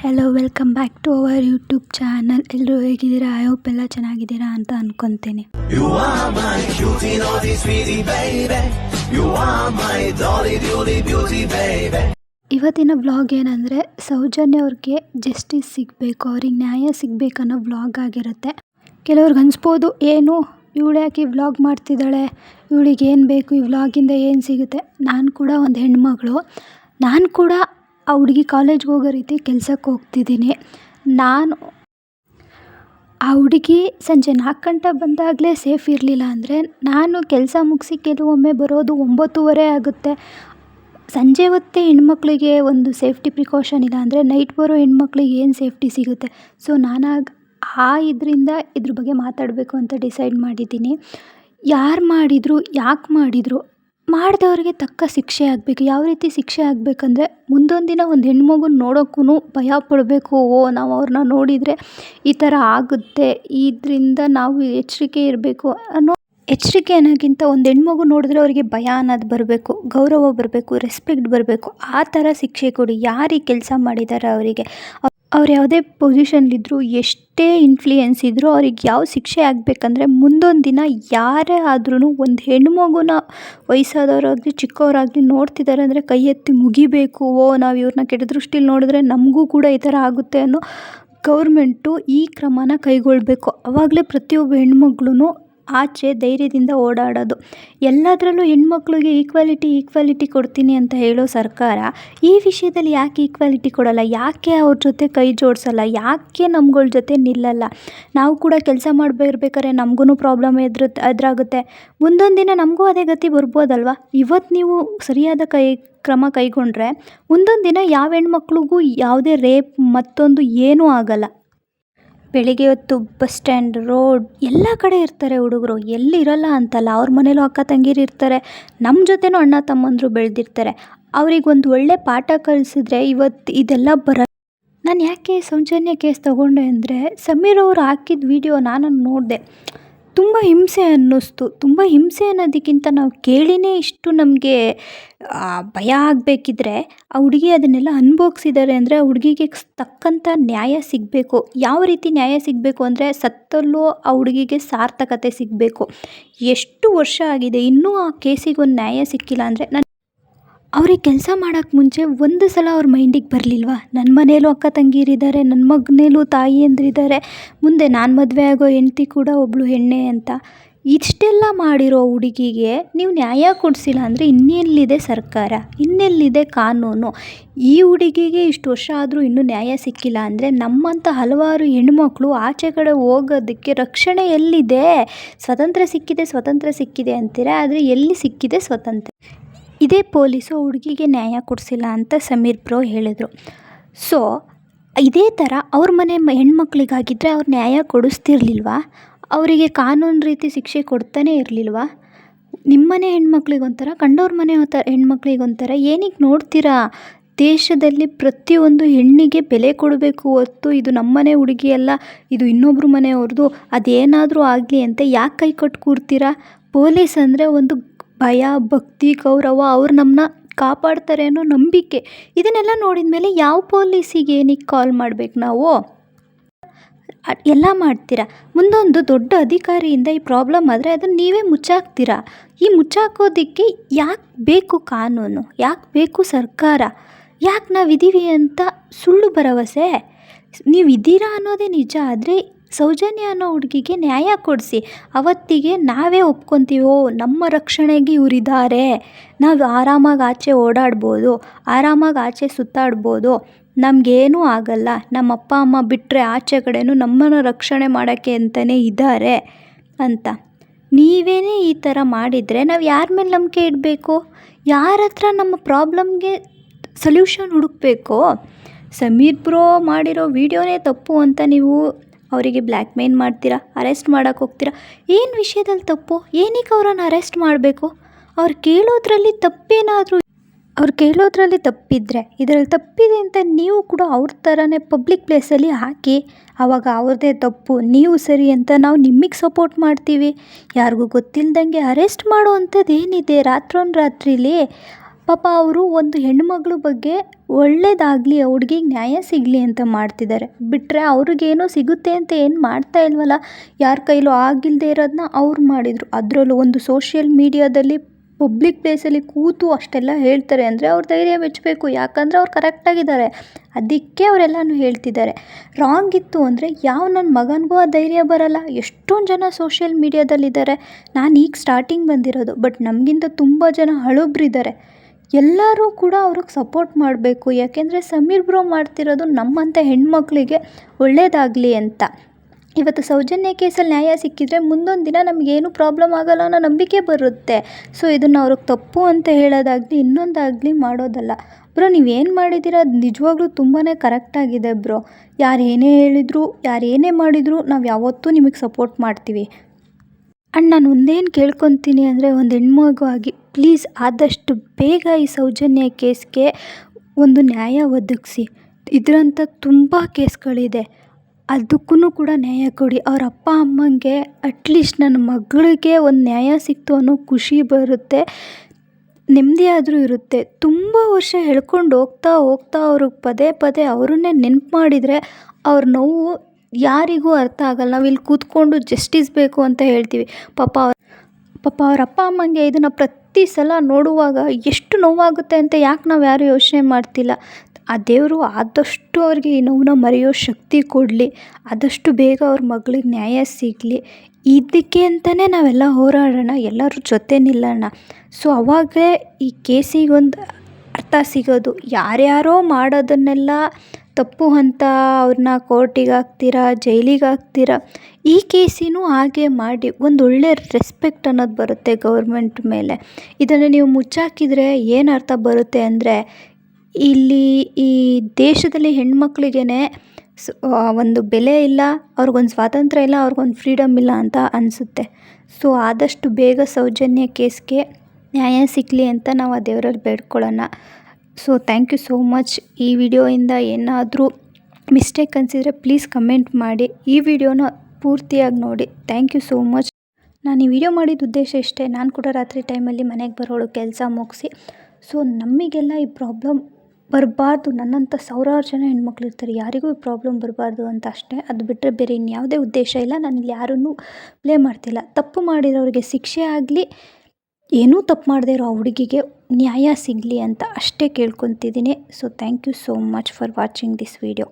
Hello welcome back to our YouTube channel ಎಲ್ಲರೂ ಹೇಗಿದ್ದೀರಾ? I hope ಎಲ್ಲ ಚೆನ್ನಾಗಿದ್ದೀರಾ ಅಂತ ಅನ್ಕೊತೀನಿ. ಇವತ್ತಿನ ವ್ಲಾಗ್ ಏನಂದರೆ ಸೌಜನ್ಯ ಅವ್ರಿಗೆ ಜಸ್ಟಿಸ್ ಸಿಗಬೇಕು ಅವ್ರಿಗೆ ನ್ಯಾಯ ಸಿಗಬೇಕನ್ನೋ ವ್ಲಾಗ್ ಆಗಿರುತ್ತೆ. ಕೆಲವ್ರಿಗೆ ಅನ್ಸ್ಬೋದು ಏನು? ಇವಳು ಯಾಕೆ ಈ ವ್ಲಾಗ್ ಮಾಡ್ತಿದ್ದಾಳೆ? ಇವಳಿಗೆ ಏನು ಬೇಕು? ಈ ವ್ಲಾಗಿಂದ ಏನು ಸಿಗುತ್ತೆ? ನಾನು ಕೂಡ ಒಂದು ಹೆಣ್ಮಗಳು. ನಾನು ಕೂಡ ಆ ಹುಡುಗಿ ಕಾಲೇಜ್ಗೆ ಹೋಗೋ ರೀತಿ ಕೆಲ್ಸಕ್ಕೆ ಹೋಗ್ತಿದ್ದೀನಿ. ನಾನು ಆ ಹುಡುಗಿ ಸಂಜೆ ನಾಲ್ಕು ಗಂಟೆ ಬಂದಾಗಲೇ ಸೇಫ್ ಇರಲಿಲ್ಲ ಅಂದರೆ ನಾನು ಕೆಲಸ ಮುಗಿಸಿ ಕೆಲವೊಮ್ಮೆ ಬರೋದು ಒಂಬತ್ತುವರೆ ಆಗುತ್ತೆ. ಸಂಜೆ ಹೊತ್ತೇ ಹೆಣ್ಮಕ್ಳಿಗೆ ಒಂದು ಸೇಫ್ಟಿ ಪ್ರಿಕಾಷನ್ ಇಲ್ಲ ಅಂದರೆ ನೈಟ್ ಬರೋ ಹೆಣ್ಮಕ್ಳಿಗೆ ಏನು ಸೇಫ್ಟಿ ಸಿಗುತ್ತೆ? ಸೊ ನಾನಾಗ ಆ ಇದರಿಂದ ಇದ್ರ ಬಗ್ಗೆ ಮಾತಾಡಬೇಕು ಅಂತ ಡಿಸೈಡ್ ಮಾಡಿದ್ದೀನಿ. ಯಾರು ಮಾಡಿದರು, ಯಾಕೆ ಮಾಡಿದರು ಮಾಡಿದವ್ರಿಗೆ ತಕ್ಕ ಶಿಕ್ಷೆ ಆಗಬೇಕು. ಯಾವ ರೀತಿ ಶಿಕ್ಷೆ ಆಗಬೇಕಂದ್ರೆ ಮುಂದೊಂದು ದಿನ ಒಂದು ಹೆಣ್ಮಗು ನೋಡೋಕ್ಕೂ ಭಯ ಪಡಬೇಕು. ಓ, ನಾವು ಅವ್ರನ್ನ ನೋಡಿದರೆ ಈ ಥರ ಆಗುತ್ತೆ. ಇದರಿಂದ ನಾವು ಎಚ್ಚರಿಕೆ ಇರಬೇಕು. ಅನ್ನೋ ಎಚ್ಚರಿಕೆ ಅನ್ನೋಕ್ಕಿಂತ ಒಂದು ಹೆಣ್ಮಗು ನೋಡಿದ್ರೆ ಅವರಿಗೆ ಭಯ ಅನ್ನೋದು ಬರಬೇಕು. ಗೌರವ ಬರಬೇಕು ರೆಸ್ಪೆಕ್ಟ್ ಬರಬೇಕು. ಆ ಥರ ಶಿಕ್ಷೆ ಕೊಡಿ. ಯಾರಿಗೆ ಕೆಲಸ ಮಾಡಿದ್ದಾರೆ ಅವರಿಗೆ? ಅವ್ರು ಯಾವುದೇ ಪೊಸಿಷನ್ಲಿದ್ದರೂ ಎಷ್ಟೇ ಇನ್ಫ್ಲೂಯೆನ್ಸ್ ಇದ್ದರೂ ಅವ್ರಿಗೆ ಯಾವ ಶಿಕ್ಷೆ ಆಗಬೇಕಂದ್ರೆ ಮುಂದೊಂದು ದಿನ ಯಾರೇ ಆದ್ರೂ ಒಂದು ಹೆಣ್ಮಗುನ ವಯಸ್ಸಾದವರಾಗಲಿ, ಚಿಕ್ಕವರಾಗಲಿ ನೋಡ್ತಿದ್ದಾರೆ ಅಂದರೆ ಕೈ ಎತ್ತಿ ಮುಗಿಬೇಕು, ಓ, ನಾವು ಇವ್ರನ್ನ ಕೆಟ್ಟ ದೃಷ್ಟಿಲಿ ನೋಡಿದ್ರೆ ನಮಗೂ ಕೂಡ ಈ ಥರ ಆಗುತ್ತೆ ಅನ್ನೋ ಗೌರ್ಮೆಂಟು ಈ ಕ್ರಮನ ಕೈಗೊಳ್ಳಬೇಕು ಆವಾಗಲೇ ಪ್ರತಿಯೊಬ್ಬ ಹೆಣ್ಮಗ್ಳೂ ಆಚೆ ಧೈರ್ಯದಿಂದ ಓಡಾಡೋದು. ಎಲ್ಲದರಲ್ಲೂ ಹೆಣ್ಮಕ್ಳಿಗೆ ಈಕ್ವಾಲಿಟಿ ಈಕ್ವಾಲಿಟಿ ಕೊಡ್ತೀನಿ ಅಂತ ಹೇಳೋ ಸರ್ಕಾರ ಈ ವಿಷಯದಲ್ಲಿ ಯಾಕೆ ಈಕ್ವಾಲಿಟಿ ಕೊಡೋಲ್ಲ? ಯಾಕೆ ಅವ್ರ ಜೊತೆ ಕೈ ಜೋಡಿಸಲ್ಲ? ಯಾಕೆ ನಮ್ಗಳ ಜೊತೆ ನಿಲ್ಲಲ್ಲ? ನಾವು ಕೂಡ ಕೆಲಸ ಮಾಡಬೇಕಾರೆ ನಮಗೂ ಪ್ರಾಬ್ಲಮ್ ಎದುರು, ಎದುರಾಗುತ್ತೆ. ಮುಂದೊಂದು ದಿನ ನಮಗೂ ಅದೇ ಗತಿ ಬರ್ಬೋದಲ್ವ? ಇವತ್ತು ನೀವು ಸರಿಯಾದ ಕೈ, ಕ್ರಮ ಕೈಗೊಂಡ್ರೆ ಮುಂದೊಂದು ದಿನ ಯಾವ ಹೆಣ್ಮಕ್ಳಿಗೂ ಯಾವುದೇ ರೇಪ್ ಮತ್ತೊಂದು ಏನೂ ಆಗಲ್ಲ. ಬೆಳಿಗ್ಗೆ ಹೊತ್ತು ಬಸ್ ಸ್ಟ್ಯಾಂಡ್, ರೋಡ್ ಎಲ್ಲ ಕಡೆ ಇರ್ತಾರೆ ಹುಡುಗರು. ಎಲ್ಲಿ ಇರಲ್ಲ ಅಂತಲ್ಲ. ಅವ್ರ ಮನೇಲೂ ಅಕ್ಕ ತಂಗೀರು ಇರ್ತಾರೆ. ನಮ್ಮ ಜೊತೆನೂ ಅಣ್ಣ ತಮ್ಮಂದರು ಬೆಳೆದಿರ್ತಾರೆ. ಅವ್ರಿಗೆ ಒಂದು ಒಳ್ಳೆ ಪಾಠ ಕಲಿಸಿದ್ರೆ ಇವತ್ತು ಇದೆಲ್ಲ ಬರ ನಾನು ಯಾಕೆ ಸೌಜನ್ಯ ಕೇಸ್ ತಗೊಂಡೆ ಅಂದರೆ ಸಮೀರ್ ಅವರು ಹಾಕಿದ ವಿಡಿಯೋ ನಾನು ನೋಡಿದೆ. ತುಂಬ ಹಿಂಸೆ ಅನ್ನಿಸ್ತು. ತುಂಬ ಹಿಂಸೆ ಅನ್ನೋದಕ್ಕಿಂತ ನಾವು ಕೇಳಿನೇ ಇಷ್ಟು ನಮಗೆ ಭಯ ಆಗಬೇಕಿದ್ರೆ ಆ ಹುಡುಗಿ ಅದನ್ನೆಲ್ಲ ಅನುಭವಿಸಿದ್ದಾರೆ ಅಂದರೆ ಆ ಹುಡುಗಿಗೆ ತಕ್ಕಂಥ ನ್ಯಾಯ ಸಿಗಬೇಕು. ಯಾವ ರೀತಿ ನ್ಯಾಯ ಸಿಗಬೇಕು ಅಂದರೆ ಸತ್ತಲ್ಲೂ ಆ ಹುಡುಗಿಗೆ ಸಾರ್ಥಕತೆ ಸಿಗಬೇಕು. ಎಷ್ಟು ವರ್ಷ ಆಗಿದೆ ಇನ್ನೂ ಆ ಕೇಸಿಗೆ ಒಂದು ನ್ಯಾಯ ಸಿಕ್ಕಿಲ್ಲ ಅಂದರೆ ನಾನು ಅವ್ರಿಗೆ ಕೆಲಸ ಮಾಡೋಕ್ಕೆ ಮುಂಚೆ ಒಂದು ಸಲ ಅವ್ರ ಮೈಂಡಿಗೆ ಬರಲಿಲ್ವಾ? ನನ್ನ ಮನೇಲೂ ಅಕ್ಕ ತಂಗೀರಿದ್ದಾರೆ ನನ್ನ ಮಗನೇಲೂ ತಾಯಿ ಅಂದ್ರಿದ್ದಾರೆ ಮುಂದೆ ನಾನು ಮದುವೆ ಆಗೋ ಹೆಂಡ್ತಿ ಕೂಡ ಒಬ್ಬಳು ಹೆಣ್ಣೆ ಅಂತ. ಇಷ್ಟೆಲ್ಲ ಮಾಡಿರೋ ಹುಡುಗಿಗೆ ನೀವು ನ್ಯಾಯ ಕೊಡಿಸಿಲ್ಲ ಅಂದರೆ ಇನ್ನೆಲ್ಲಿದೆ ಸರ್ಕಾರ? ಇನ್ನೆಲ್ಲಿದೆ ಕಾನೂನು? ಈ ಹುಡುಗಿಗೆ ಇಷ್ಟು ವರ್ಷ ಆದರೂ ಇನ್ನೂ ನ್ಯಾಯ ಸಿಕ್ಕಿಲ್ಲ ಅಂದರೆ ನಮ್ಮಂಥ ಹಲವಾರು ಹೆಣ್ಮಕ್ಳು ಆಚೆ ಕಡೆ ಹೋಗೋದಕ್ಕೆ ರಕ್ಷಣೆ ಎಲ್ಲಿದೆ? ಸ್ವತಂತ್ರ ಸಿಕ್ಕಿದೆ ಸ್ವತಂತ್ರ ಸಿಕ್ಕಿದೆ ಅಂತೀರ? ಆದರೆ ಎಲ್ಲಿ ಸಿಕ್ಕಿದೆ ಸ್ವತಂತ್ರ? ಇದೇ ಪೊಲೀಸು ಹುಡುಗಿಗೆ ನ್ಯಾಯ ಕೊಡಿಸಿಲ್ಲ ಅಂತ ಸಮೀರ್ ಬ್ರೋ ಹೇಳಿದರು. ಸೊ, ಇದೇ ಥರ ಅವ್ರ ಮನೆ ಹೆಣ್ಮಕ್ಳಿಗಾಗಿದ್ದರೆ ಅವ್ರು ನ್ಯಾಯ ಕೊಡಿಸ್ತಿರ್ಲಿಲ್ವಾ? ಅವರಿಗೆ ಕಾನೂನು ರೀತಿ ಶಿಕ್ಷೆ ಕೊಡ್ತಾನೇ ಇರಲಿಲ್ವಾ? ನಿಮ್ಮನೆ ಹೆಣ್ಮಕ್ಳಿಗೊಂಥರ, ಕಂಡವ್ರ ಮನೆ ಹೊತ್ತ ಹೆಣ್ಮಕ್ಳಿಗೊಂಥರ ಏನಕ್ಕೆ ನೋಡ್ತೀರಾ? ದೇಶದಲ್ಲಿ ಪ್ರತಿಯೊಂದು ಹೆಣ್ಣಿಗೆ ಬೆಲೆ ಕೊಡಬೇಕು ಹೊತ್ತು ಇದು ನಮ್ಮನೆ ಹುಡುಗಿಯಲ್ಲ ಇದು ಇನ್ನೊಬ್ರ ಮನೆಯವ್ರದ್ದು ಅದೇನಾದರೂ ಆಗಲಿ ಅಂತ ಯಾಕೆ ಕೈ ಕೊಟ್ಟು ಕೂರ್ತೀರಾ ಪೊಲೀಸ್ ಅಂದರೆ ಒಂದು ಭಯ, ಭಕ್ತಿ, ಗೌರವ ಅವ್ರು ನಮ್ಮನ್ನ ಕಾಪಾಡ್ತಾರೆ ಅನ್ನೋ ನಂಬಿಕೆ. ಇದನ್ನೆಲ್ಲ ನೋಡಿದ ಮೇಲೆ ಯಾವ ಪೊಲೀಸಿಗೆ ಏನಕ್ಕೆ ಕಾಲ್ ಮಾಡ್ಬೇಕು ನಾವು? ಎಲ್ಲ ಮಾಡ್ತೀರಾ? ಮುಂದೊಂದು ದೊಡ್ಡ ಅಧಿಕಾರಿಯಿಂದ ಈ ಪ್ರಾಬ್ಲಮ್ ಆದರೆ ಅದನ್ನು ನೀವೇ ಮುಚ್ಚಾಕ್ತೀರಾ? ಈ ಮುಚ್ಚಾಕೋದಕ್ಕೆ ಯಾಕೆ ಬೇಕು ಕಾನೂನು? ಯಾಕೆ ಬೇಕು ಸರ್ಕಾರ? ಯಾಕೆ ನಾವಿದ್ದೀವಿ ಅಂತ ಸುಳ್ಳು ಭರವಸೆ? ನೀವು ಇದ್ದೀರಾ ಅನ್ನೋದೇ ನಿಜ ಆದರೆ ಸೌಜನ್ಯ ಅನ್ನೋ ಹುಡುಗಿಗೆ ನ್ಯಾಯ ಕೊಡಿಸಿ. ಅವತ್ತಿಗೆ ನಾವೇ ಒಪ್ಕೊತೀವೋ? ನಮ್ಮ ರಕ್ಷಣೆಗೆ ಇವರಿದ್ದಾರೆ. ನಾವು ಆರಾಮಾಗಿ ಆಚೆ ಓಡಾಡ್ಬೋದು, ಆರಾಮಾಗಿ ಆಚೆ ಸುತ್ತಾಡ್ಬೋದು. ನಮಗೇನೂ ಆಗಲ್ಲ. ನಮ್ಮ ಅಪ್ಪ ಅಮ್ಮ ಬಿಟ್ಟರೆ ಆಚೆ ಕಡೆನೂ ನಮ್ಮನ್ನು ರಕ್ಷಣೆ ಮಾಡೋಕ್ಕೆ ಅಂತಲೇ ಇದ್ದಾರೆ ಅಂತ. ನೀವೇ ಈ ಥರ ಮಾಡಿದರೆ ನಾವು ಯಾರ ಮೇಲೆ ನಂಬಿಕೆ ಇಡಬೇಕು? ಯಾರ ಹತ್ರ ನಮ್ಮ ಪ್ರಾಬ್ಲಮ್ಗೆ ಸೊಲ್ಯೂಷನ್ ಹುಡುಕಬೇಕು? ಸಮೀರ್ ಬ್ರೋ ಮಾಡಿರೋ ವಿಡಿಯೋನೇ ತಪ್ಪು ಅಂತ ನೀವು ಅವರಿಗೆ ಬ್ಲ್ಯಾಕ್ ಮೇಲ್ ಮಾಡ್ತೀರಾ? ಅರೆಸ್ಟ್ ಮಾಡೋಕ್ಕೆ ಹೋಗ್ತೀರಾ? ಏನು ವಿಷಯದಲ್ಲಿ ತಪ್ಪು? ಏನಕ್ಕೆ ಅವ್ರನ್ನ ಅರೆಸ್ಟ್ ಮಾಡಬೇಕು? ಅವ್ರು ಕೇಳೋದ್ರಲ್ಲಿ ತಪ್ಪೇನಾದರೂ ಅವ್ರು ಕೇಳೋದ್ರಲ್ಲಿ ತಪ್ಪಿದ್ರೆ, ಇದರಲ್ಲಿ ತಪ್ಪಿದೆ ಅಂತ ನೀವು ಕೂಡ ಅವ್ರ ಥರನೇ ಪಬ್ಲಿಕ್ ಪ್ಲೇಸಲ್ಲಿ ಹಾಕಿ ಆವಾಗ ಅವ್ರದ್ದೇ ತಪ್ಪು, ನೀವು ಸರಿ ಅಂತ ನಾವು ನಿಮಗೆ ಸಪೋರ್ಟ್ ಮಾಡ್ತೀವಿ. ಯಾರಿಗೂ ಗೊತ್ತಿಲ್ದಂಗೆ ಅರೆಸ್ಟ್ ಮಾಡೋ ಅಂಥದ್ದು ಏನಿದೆ ರಾತ್ರೋನ್ ರಾತ್ರಿಲಿ ಪಾಪ ಅವರು ಒಂದು ಹೆಣ್ಣುಮಗ್ಳ ಬಗ್ಗೆ ಒಳ್ಳೇದಾಗಲಿ ಹುಡ್ಗಿಗೆ ನ್ಯಾಯ ಸಿಗಲಿ ಅಂತ ಮಾಡ್ತಿದ್ದಾರೆ. ಬಿಟ್ಟರೆ ಅವ್ರಿಗೇನೋ ಸಿಗುತ್ತೆ ಅಂತ ಏನು ಮಾಡ್ತಾ ಇಲ್ವಲ್ಲ? ಯಾರ ಕೈಲೂ ಆಗಿಲ್ಲದೆ ಇರೋದನ್ನ ಅವ್ರು ಮಾಡಿದರು. ಅದರಲ್ಲೂ ಒಂದು ಸೋಷಿಯಲ್ ಮೀಡಿಯಾದಲ್ಲಿ ಪಬ್ಲಿಕ್ ಪ್ಲೇಸಲ್ಲಿ ಕೂತು ಅಷ್ಟೆಲ್ಲ ಹೇಳ್ತಾರೆ ಅಂದರೆ ಅವ್ರ ಧೈರ್ಯ ಮೆಚ್ಚಬೇಕು. ಯಾಕಂದರೆ ಅವ್ರು ಕರೆಕ್ಟಾಗಿದ್ದಾರೆ ಅದಕ್ಕೆ ಅವರೆಲ್ಲನೂ ಹೇಳ್ತಿದ್ದಾರೆ. ರಾಂಗ್ ಇತ್ತು ಅಂದರೆ ಯಾವ ನನ್ನ ಮಗನಿಗೂ ಆ ಧೈರ್ಯ ಬರಲ್ಲ. ಎಷ್ಟೊಂದು ಜನ ಸೋಷಿಯಲ್ ಮೀಡಿಯಾದಲ್ಲಿದ್ದಾರೆ ನಾನು ಈಗ ಸ್ಟಾರ್ಟಿಂಗ್ ಬಂದಿರೋದು. ಬಟ್ ನಮಗಿಂತ ತುಂಬ ಜನ ಹಳುಬ್ರಿದ್ದಾರೆ. ಎಲ್ಲರೂ ಕೂಡ ಅವ್ರಿಗೆ ಸಪೋರ್ಟ್ ಮಾಡಬೇಕು. ಯಾಕೆಂದರೆ ಸಮೀರ್ ಬ್ರೋ ಮಾಡ್ತಿರೋದು ನಮ್ಮಂಥ ಹೆಣ್ಮಕ್ಳಿಗೆ ಒಳ್ಳೆಯದಾಗಲಿ ಅಂತ. ಇವತ್ತು ಸೌಜನ್ಯ ಕೇಸಲ್ಲಿ ನ್ಯಾಯ ಸಿಕ್ಕಿದರೆ ಮುಂದೊಂದು ದಿನ ನಮಗೇನು ಪ್ರಾಬ್ಲಮ್ ಆಗಲ್ಲ ಅನ್ನೋ ನಂಬಿಕೆ ಬರುತ್ತೆ. ಸೊ ಇದನ್ನು ಅವ್ರಿಗೆ ತಪ್ಪು ಅಂತ ಹೇಳೋದಾಗಲಿ, ಇನ್ನೊಂದಾಗಲಿ ಮಾಡೋದಲ್ಲ. ಬ್ರೋ ನೀವೇನು ಮಾಡಿದ್ದೀರ ಅದು ನಿಜವಾಗ್ಲೂ ತುಂಬಾ ಕರೆಕ್ಟಾಗಿದೆ ಬ್ರೋ ಯಾರು ಏನೇ ಹೇಳಿದ್ರು, ಯಾರು ಏನೇ ಮಾಡಿದರೂ, ನಾವು ಯಾವತ್ತೂ ನಿಮಗೆ ಸಪೋರ್ಟ್ ಮಾಡ್ತೀವಿ. ಆ್ಯಂಡ್ ನಾನು ಒಂದೇನು ಕೇಳ್ಕೊತೀನಿ ಅಂದರೆ ಒಂದು ಹೆಣ್ಮಗು ಆಗಿ ಪ್ಲೀಸ್ ಆದಷ್ಟು ಬೇಗ ಈ ಸೌಜನ್ಯ ಕೇಸ್ಗೆ ಒಂದು ನ್ಯಾಯ ಒದಗಿಸಿ. ಇದರಂಥ ತುಂಬ ಕೇಸ್ಗಳಿದೆ. ಅದಕ್ಕೂ ಕೂಡ ನ್ಯಾಯ ಕೊಡಿ. ಅವ್ರ ಅಪ್ಪ ಅಮ್ಮಂಗೆ ಅಟ್ಲೀಸ್ಟ್ ನನ್ನ ಮಗಳಿಗೆ ಒಂದು ನ್ಯಾಯ ಸಿಕ್ತು ಅನ್ನೋ ಖುಷಿ ಬರುತ್ತೆ. ನೆಮ್ಮದಿ ಆದರೂ ಇರುತ್ತೆ. ತುಂಬ ವರ್ಷ ಹೇಳ್ಕೊಂಡು ಹೋಗ್ತಾ ಹೋಗ್ತಾ ಅವ್ರಿಗೆ ಪದೇ ಪದೇ ಅವರನ್ನೇ ನೆನ್ಪು ಮಾಡಿದರೆ ಅವ್ರ ನೋವು ಯಾರಿಗೂ ಅರ್ಥ ಆಗಲ್ಲ. ನಾವು ಇಲ್ಲಿ ಕೂತ್ಕೊಂಡು ಜಸ್ಟಿಸ್ ಬೇಕು ಅಂತ ಹೇಳ್ತೀವಿ. ಪಾಪ ಪಾಪ ಅವ್ರ ಅಪ್ಪ ಅಮ್ಮಂಗೆ ಇದನ್ನು ಪ್ರತಿ ಸಲ ನೋಡುವಾಗ ಎಷ್ಟು ನೋವಾಗುತ್ತೆ ಅಂತ ಯಾಕೆ ನಾವು ಯಾರೂ ಯೋಚನೆ ಮಾಡ್ತಿಲ್ಲ. ಆ ದೇವರು ಆದಷ್ಟು ಅವ್ರಿಗೆ ಈ ನೋವನ್ನ ಮರೆಯೋ ಶಕ್ತಿ ಕೊಡಲಿ. ಆದಷ್ಟು ಬೇಗ ಅವ್ರ ಮಗಳಿಗೆ ನ್ಯಾಯ ಸಿಗಲಿ. ಇದಕ್ಕೆ ಅಂತಲೇ ನಾವೆಲ್ಲ ಹೋರಾಡೋಣ. ಎಲ್ಲರೂ ಜೊತೆ ನಿಲ್ಲೋಣ. ಸೊ, ಅವಾಗಲೇ ಈ ಕೇಸಿಗೊಂದು ಅರ್ಥ ಸಿಗೋದು. ಯಾರ್ಯಾರೋ ಮಾಡೋದನ್ನೆಲ್ಲ ತಪ್ಪು ಅಂತ ಅವ್ರನ್ನ ಕೋರ್ಟಿಗೆ ಹಾಕ್ತೀರಾ, ಜೈಲಿಗೆ ಹಾಕ್ತೀರಾ? ಈ ಕೇಸಿನೂ ಹಾಗೆ ಮಾಡಿ, ಒಂದು ಒಳ್ಳೆ ರೆಸ್ಪೆಕ್ಟ್ ಅನ್ನೋದು ಬರುತ್ತೆ ಗೌರ್ಮೆಂಟ್ ಮೇಲೆ. ಇದನ್ನು ನೀವು ಮುಚ್ಚಾಕಿದರೆ ಏನು ಅರ್ಥ ಬರುತ್ತೆ ಅಂದರೆ, ಇಲ್ಲಿ ಈ ದೇಶದಲ್ಲಿ ಹೆಣ್ಮಕ್ಳಿಗೇ ಸ್ ಒಂದು ಬೆಲೆ ಇಲ್ಲ, ಅವ್ರಿಗೊಂದು ಸ್ವಾತಂತ್ರ್ಯ ಇಲ್ಲ, ಅವ್ರಿಗೊಂದು ಫ್ರೀಡಮ್ ಇಲ್ಲ ಅಂತ ಅನಿಸುತ್ತೆ. ಸೊ ಆದಷ್ಟು ಬೇಗ ಸೌಜನ್ಯ ಕೇಸ್ಗೆ ನ್ಯಾಯ ಸಿಗಲಿ ಅಂತ ನಾವು ಆ ದೇವರಲ್ಲಿ ಬೇಡ್ಕೊಳ್ಳೋಣ. So thank you so much ಈ ವಿಡಿಯೋಯಿಂದ ಏನಾದರೂ ಮಿಸ್ಟೇಕ್ ಅನಿಸಿದರೆ ಪ್ಲೀಸ್ ಕಮೆಂಟ್ ಮಾಡಿ. ಈ ವಿಡಿಯೋನ ಪೂರ್ತಿಯಾಗಿ ನೋಡಿ. ಥ್ಯಾಂಕ್ ಯು ಸೋ ಮಚ್ ನಾನು ಈ ವಿಡಿಯೋ ಮಾಡಿದ ಉದ್ದೇಶ ಇಷ್ಟೇ. ನಾನು ಕೂಡ ರಾತ್ರಿ ಟೈಮಲ್ಲಿ ಮನೆಗೆ ಬರೋಳು ಕೆಲಸ ಮುಗಿಸಿ. ಸೊ ನಮಗೆಲ್ಲ ಈ ಪ್ರಾಬ್ಲಮ್ ಬರಬಾರ್ದು. ನನ್ನಂಥ ಸಾವಿರಾರು ಜನ ಹೆಣ್ಮಕ್ಳು ಇರ್ತಾರೆ. ಯಾರಿಗೂ ಈ ಪ್ರಾಬ್ಲಮ್ ಬರಬಾರ್ದು ಅಂತ ಅಷ್ಟೇ. ಅದು ಬಿಟ್ಟರೆ ಬೇರೆ ಇನ್ಯಾವುದೇ ಉದ್ದೇಶ ಇಲ್ಲ. ನಾನು ಇಲ್ಲಿ ಯಾರನ್ನೂ ಪ್ಲೇ ಮಾಡ್ತಿಲ್ಲ. ತಪ್ಪು ಮಾಡಿರೋರಿಗೆ ಶಿಕ್ಷೆ ಆಗಲಿ ಏನೂ ತಪ್ಪು ಮಾಡದೇ ಇರೋ ಆ ಹುಡುಗಿಗೆ ನ್ಯಾಯ ಸಿಗಲಿ ಅಂತ ಅಷ್ಟೇ ಕೇಳ್ಕೊತಿದ್ದೀನಿ. So thank you so much for watching this video